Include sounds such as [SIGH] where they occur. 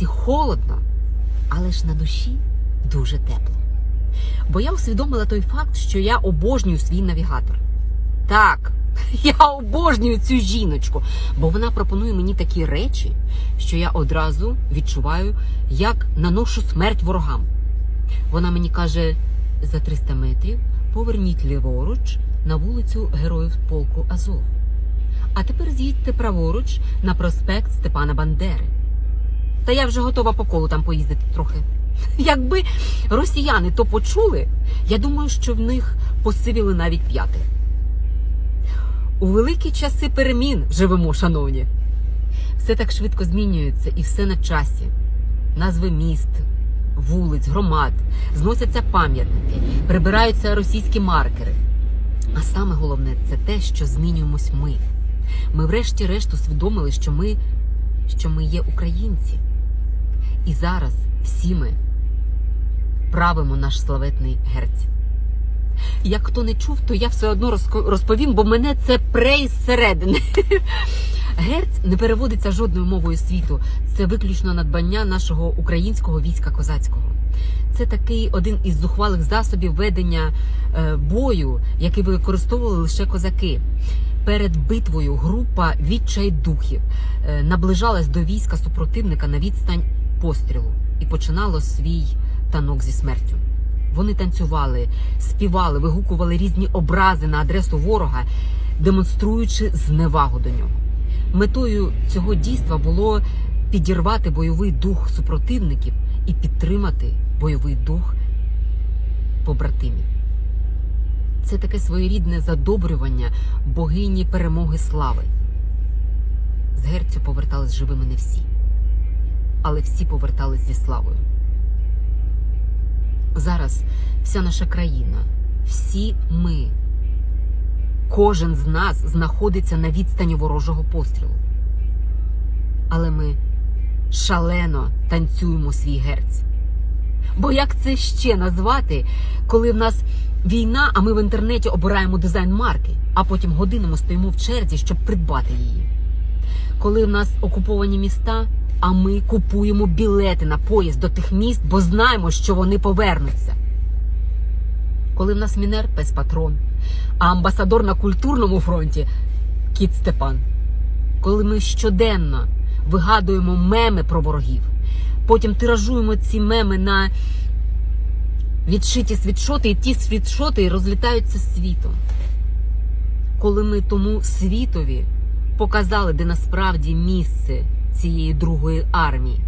вулиці холодно, але ж на душі дуже тепло. Бо я усвідомила той факт, що я обожнюю свій навігатор. Так, [LAUGHS] я обожнюю цю жіночку, бо вона пропонує мені такі речі, що я одразу відчуваю, як наношу смерть ворогам. Вона мені каже: за 300 метрів поверніть ліворуч на вулицю Героїв полку Азов. А тепер з'їдьте праворуч на проспект Степана Бандери. Та я вже готова по колу там поїздити трохи. [LAUGHS] Якби росіяни то почули, я думаю, що в них посивіли навіть п'яти. У великі часи перемін живемо, шановні. Все так швидко змінюється і все на часі. Назви міст, вулиць, громад, зносяться пам'ятники, прибираються російські маркери. А саме головне це те, що змінюємось ми. Ми врешті-решт усвідомили, що ми, що ми є українці. І зараз всі ми правимо наш славетний герць. Як хто не чув, то я все одно розповім, бо мене це пре із середини. [LAUGHS] Герць не переводиться жодною мовою світу. Це виключно надбання нашого українського війська козацького. Це такий один із зухвалих засобів ведення е, бою, який використовували лише козаки. Перед битвою група відчайдухів е, наближалась до війська супротивника на відстань пострілу і починало свій танок зі смертю. Вони танцювали, співали, вигукували різні образи на адресу ворога, демонструючи зневагу до нього. Метою цього дійства було підірвати бойовий дух супротивників і підтримати бойовий дух побратимів. Це таке своєрідне задобрювання богині перемоги слави. З герцю повертались живими не всі, але всі повертались зі славою. Зараз вся наша країна, всі ми, кожен з нас знаходиться на відстані ворожого пострілу. Але ми шалено танцюємо свій герць. Бо як це ще назвати, коли в нас війна, а ми в інтернеті обираємо дизайн марки, а потім годинами стоїмо в черзі, щоб придбати її? Коли в нас окуповані міста, а ми купуємо білети на поїзд до тих міст, бо знаємо, що вони повернуться. Коли в нас мінер пес патрон, а амбасадор на культурному фронті кіт Степан. Коли ми щоденно вигадуємо меми про ворогів, потім тиражуємо ці меми на відшиті світшоти, і ті світшоти розлітаються світом. Коли ми тому світові показали, де насправді місце цієї другої армії.